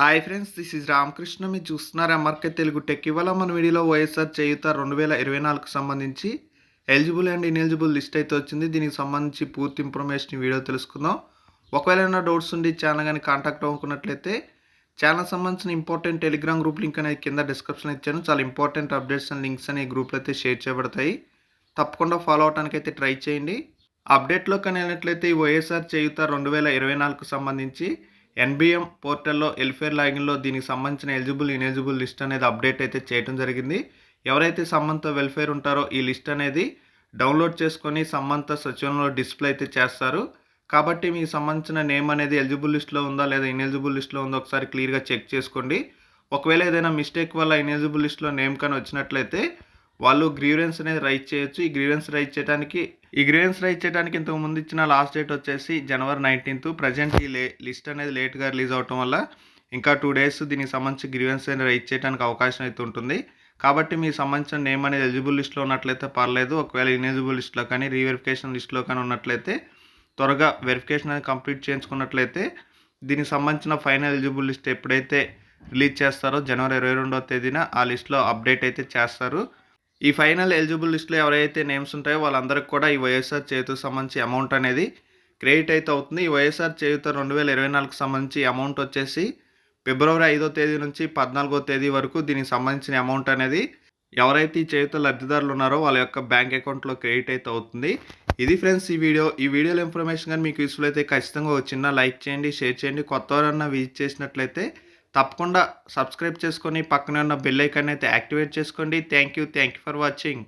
Hi friends this is Ramakrishna. మీరు చూస్తున్నారు MRK Telugu tech ఇవాళ మన వీడియోలో వైఎస్ఆర్ చేయుత రెండు వేల ఇరవై నాలుగుకు సంబంధించి ఎలిజిబుల్ అండ్ ఇన్ఎలిజిబుల్ లిస్ట్ అయితే వచ్చింది. దీనికి సంబంధించి పూర్తి ఇన్ఫర్మేషన్ వీడియో తెలుసుకుందాం. ఒకవేళ ఏమైనా డౌట్స్ ఉండి ఛానల్ కానీ కాంటాక్ట్ అవ్వకున్నట్లయితే ఛానల్ సంబంధించిన ఇంపార్టెంట్ టెలిగ్రామ్ గ్రూప్ లింక్ అనేది కింద డిస్క్రిప్షన్ ఇచ్చాను. చాలా ఇంపార్టెంట్ అప్డేట్స్ అండ్ లింక్స్ అనే గ్రూప్లో అయితే షేర్ చేయబడతాయి. తప్పకుండా ఫాలో అవడానికి అయితే ట్రై చేయండి. అప్డేట్లో వెళ్ళినట్లయితే ఈ వైఎస్ఆర్ చేయుత రెండు వేల ఇరవై నాలుగుకు సంబంధించి ఎన్బిఎం పోర్టల్లో ఎల్ఫేర్ లాగిన్లో దీనికి సంబంధించిన ఎలిజిబుల్ ఇనెలిజిబుల్ లిస్ట్ అనేది అప్డేట్ అయితే చేయడం జరిగింది. ఎవరైతే సంబంధ వెల్ఫేర్ ఉంటారో ఈ లిస్ట్ అనేది డౌన్లోడ్ చేసుకొని సంబంధ సచివాలయంలో డిస్ప్లే అయితే చేస్తారు. కాబట్టి మీకు సంబంధించిన నేమ్ అనేది ఎలిజిబుల్ లిస్ట్లో ఉందా లేదా ఇనెలిజిబుల్ లిస్ట్లో ఉందో ఒకసారి క్లియర్గా చెక్ చేసుకోండి. ఒకవేళ ఏదైనా మిస్టేక్ వల్ల ఇనెలిజిబుల్ లిస్ట్లో నేమ్ కానీ వచ్చినట్లయితే వాళ్ళు గ్రీవెన్స్ అనేది రైట్ చేయొచ్చు. ఈ గ్రీవెన్స్ రైట్ చేయడానికి ఈ గ్రీవెన్స్ రైట్ చేయడానికి ఇంతకు ముందు ఇచ్చిన లాస్ట్ డేట్ వచ్చేసి జనవరి నైన్టీన్త్ ప్రజెంట్ ఈ లే లిస్ట్ అనేది లేట్గా రిలీజ్ అవటం వల్ల ఇంకా టూ డేస్ దీనికి సంబంధించి గ్రీవెన్స్ అనేది రైట్ చేయడానికి అవకాశం అయితే ఉంటుంది. కాబట్టి మీకు సంబంధించిన నేమ్ అనేది ఎలిజిబుల్ లిస్ట్లో ఉన్నట్లయితే పర్లేదు. ఒకవేళ ఇనెలిజిబుల్ లిస్ట్లో కానీ రీవెరిఫికేషన్ లిస్ట్లో కానీ ఉన్నట్లయితే త్వరగా వెరిఫికేషన్ అనేది కంప్లీట్ చేయించుకున్నట్లయితే దీనికి సంబంధించిన ఫైనల్ ఎలిజిబుల్ లిస్ట్ ఎప్పుడైతే రిలీజ్ చేస్తారో జనవరి ఇరవై రెండవ తేదీన ఆ లిస్ట్లో అప్డేట్ అయితే చేస్తారు. ఈ ఫైనల్ ఎలిజిబుల్ లిస్ట్లో ఎవరైతే నేమ్స్ ఉంటాయో వాళ్ళందరికీ కూడా ఈ వైఎస్ఆర్ చేతికి సంబంధించి అమౌంట్ అనేది క్రెడిట్ అయితే అవుతుంది. ఈ వైఎస్ఆర్ చేయుత రెండు వేల ఇరవై నాలుగుకి సంబంధించి అమౌంట్ వచ్చేసి ఫిబ్రవరి ఐదో తేదీ నుంచి పద్నాలుగో తేదీ వరకు దీనికి సంబంధించిన అమౌంట్ అనేది ఎవరైతే ఈ చేయుత లబ్ధిదారులు ఉన్నారో వాళ్ళ యొక్క బ్యాంక్ అకౌంట్లో క్రెడిట్ అయితే అవుతుంది. ఇది ఫ్రెండ్స్ ఈ వీడియో. ఈ వీడియోలో ఇన్ఫర్మేషన్ కానీ మీకు యూస్ఫుల్ అయితే ఖచ్చితంగా వచ్చిన లైక్ చేయండి షేర్ చేయండి. కొత్త ఎవరన్నా విజిట్ చేసినట్లయితే తప్పకుండా సబ్స్క్రైబ్ చేసుకొని పక్కనే ఉన్న బెల్ ఐకాన్ అయితే యాక్టివేట్ చేసుకోండి. Thank you thank you for watching